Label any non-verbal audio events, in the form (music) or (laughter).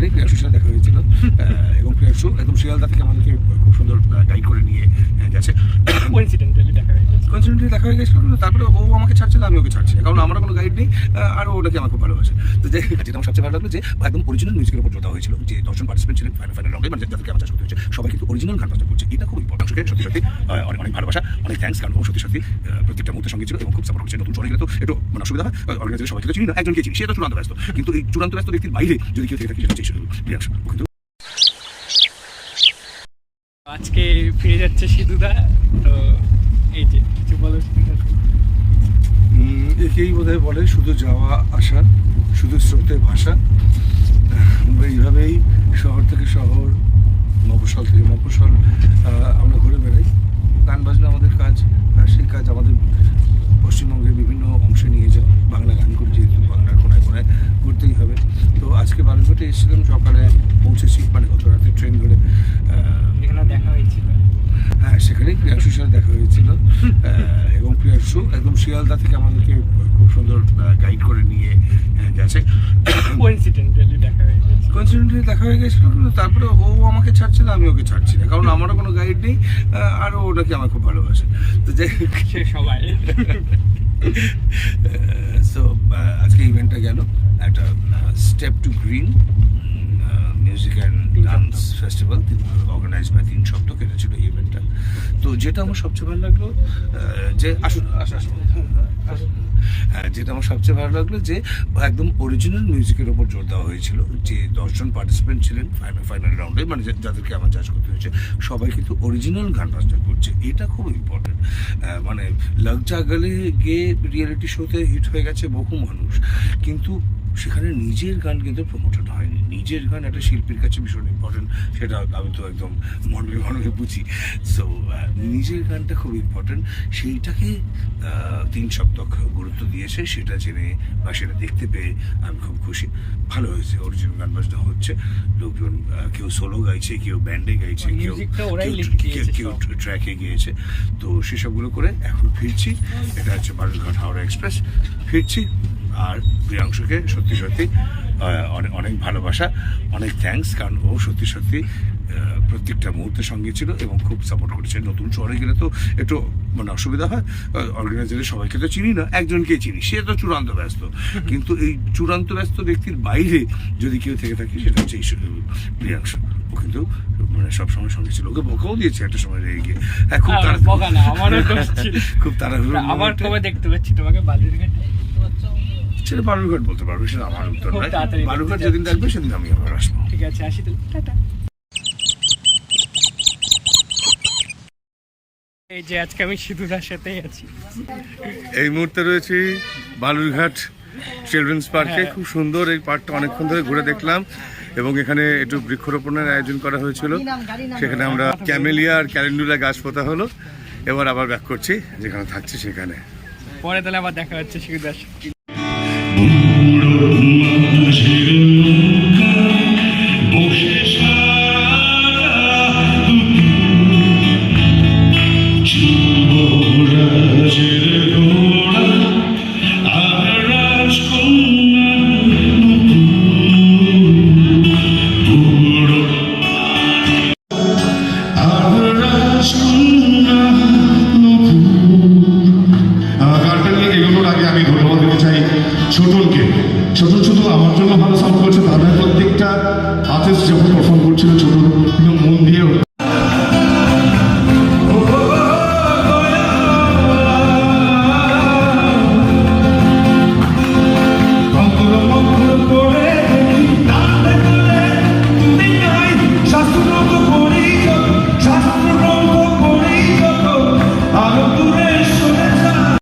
সেখানেই প্রিয়াংশুর সাথে দেখা হয়েছিল এবং প্রিয়াংশু একদম শিয়ালদা থেকে আমাদেরকে খুব সুন্দর গাইড করে নিয়ে গেছে। কোইন্সিডেন্টালি দেখা হয়ে গেছে। দেখা হয়ে গেছিল তারপরে ও আমাকে ছাড়ছে না আমি ওকে ছাড়ছি কারণ আমার কোনো গাইড নেই আর ওটাকে আমার খুব ভালোবাসে। তো যে যেটা আমার সবচেয়ে ভালো লাগল যে একদম অরিজিনাল মিউজিকের উপর জোটা হয়েছিল যে দশজন পার্টিসিপেন্ট ছিলেন ফাইনাল ফাইনাল রঙে মানে যাদেরকে আমার চাষ করতে হয়েছে সবাই কিন্তু অরিজিনাল গান বাজনা করছে এটা খুব ইম্পর্টেন্ট সত্যি সত্যি আহ, অনেক ভালোবাসা অনেক থ্যাঙ্কস কারণ ও সত্যি সত্যি প্রত্যেকটা মুহূর্তের সঙ্গে ছিল এবং খুব সাপোর্ট করছে। নতুন শহরে গেলে তো একটু মানে অসুবিধা হয়। অর্গানাইজেশন সবাইকে তো চিনি না একজনকে চিনি সে তো চূড়ান্ত ব্যস্ত। কিন্তু এই চূড়ান্ত ব্যস্ত ব্যক্তির বাইরে যদি কেউ থেকে থাকে কিন্তু আজকে ফিরে যাচ্ছে সিধুদা তো এই যে কিছু বলো একেই বোধহয় বলে শুধু যাওয়া আসা শুধু স্রোতে ভাষা এইভাবেই শহর থেকে শহর মফস্বল থেকে মফস্বল আহ, আমরা ঘুরে বেড়াই গান বাজনা আমাদের কাজ আর সেই কাজ আমাদের পশ্চিমবঙ্গের বিভিন্ন অংশে নিয়ে যায় বাংলা গান করি যেহেতু বাংলার কোনায় কোনায় ঘুরতেই হবে তো আজকে বালুরঘাটে এসেছিলাম সকালে পৌঁছেছি মানে গত রাতে ট্রেন ধরে এখানে দেখা হয়েছিল। হ্যাঁ সেখানেই প্রিয়াংশুর সাথে দেখা হয়েছিল (laughs) এবং প্রিয়াংশু একদম শিয়ালদা থেকে আমাদেরকে খুব সুন্দর গাইড করে নিয়ে গেছে। কোইন্সিডেন্টালি দেখা হয়ে গেছে। দেখা হয়ে গেছিল তারপরে ও আমাকে ছাড়ছে না আমি ওকে ছাড়ছি না কারণ আমারও কোনো গাইড নেই আর ও ওটাকে আমার খুব ভালোবাসে। তো যে সবাই। (laughs) সো আজকে ইভেন্টটা গেল। একটা step to green music and dance festival organise by তিন সপ্তাহ কেটেছিল ছিল ইভেন্টটা তো যেটা আমার সবচেয়ে ভালো লাগল যে আসুন আসুন আসুন আসুন। যেটা আমার সবচেয়ে ভালো লাগল যে একদম অরিজিনাল মিউজিকের ওপর জোর দেওয়া হয়েছিল। যে দশজন পার্টিসিপেন্ট ছিলেন ফাইনাল ফাইনাল রাউন্ডে মানে যাদেরকে আমার চাষ করতে হয়েছে, সবাই কিন্তু অরিজিনাল গান বাজনা করছে। এটা খুব ইম্পর্টেন্ট মানে লাগ যা গেলে গিয়ে রিয়েলিটি শোতে হিট হয়ে গেছে বহু মানুষ। কিন্তু সেখানে নিজের গান কিন্তু প্রমোটেড হয়নি। নিজের গান একটা শিল্পীর কাছে ভীষণ ইম্পর্টেন্ট সেটা আমি তো একদম মনে মনে বুঝি। সো নিজের গানটা খুব ইম্পর্টেন্ট সেইটাকে তিন সপ্তাহ গুরুত্ব দিয়েছে সেটা জেনে বা সেটা দেখতে পেয়ে আমি খুব খুশি। ভালো হয়েছে অরিজিনাল গান বাজনা হচ্ছে। লোকজন কেউ সোলো গাইছে কেউ ব্যান্ডে গাইছে কেউ ওরাই কেউ- কেউ-। ট্র্যাকে গিয়েছে। তো সেসবগুলো করে এখন ফিরছি। এটা হচ্ছে বালুরঘাট হাওড়া এক্সপ্রেস। ফিরছি আর প্রিয়াংশুকে সত্যি সত্যি অনেক অনেক ভালোবাসা অনেক থ্যাঙ্কস কারণ ও সত্যি সত্যি প্রত্যেকটা মুহূর্তের সঙ্গে ছিল এবং খুব সাপোর্ট করেছে। নতুন শহরে গেলে তো একটু মানে অসুবিধা হয় অর্গানাইজারের সবাইকে তো চিনি না একজনকেই চিনি সে তো চূড়ান্ত ব্যস্ত। কিন্তু এই চূড়ান্ত ব্যস্ত ব্যক্তির বাইরে যদি কেউ থেকে থাকে সেটা হচ্ছে এই প্রিয়াংশু। ও কিন্তু মানে সবসময় সঙ্গে ছিল। ওকে বকাও দিয়েছে একটা সময় রেগে গিয়ে। হ্যাঁ খুব আর তাড়া- বকা না, আমারও দোষ (laughs) ছিল। খুব moment এ- কবে দেখতে পাচ্ছি তোমাকে বালুরঘাটে সেটা বালুরঘাট বলতে পারব সেটা আমার উত্তর নয়। বালুরঘাট যেদিন। থাকবে সেদিন আমি আবার আসব। ঠিক আছে আসি তাহলে। টাটা। এই যে আজকে আমি সিধুদার সাথেই আছি। এই মুহূর্তে রয়েছি বালুরঘাট চিলড্রেন্স পার্কে। হ্যাঁ। খুব সুন্দর এই পার্কটা অনেকক্ষণ ধরে ঘুরে দেখলাম এবং এখানে একটু বৃক্ষরোপণের আয়োজন করা হয়েছিল। সেখানে আমরা ক্যামেলিয়া আর ক্যালেন্ডুলা গাছ পোতা হলো। এবার আবার ব্যাক করছি যেখানে থাকছি সেখানে। পরে তাহলে আবার দেখা হচ্ছে সিধুদার সাথে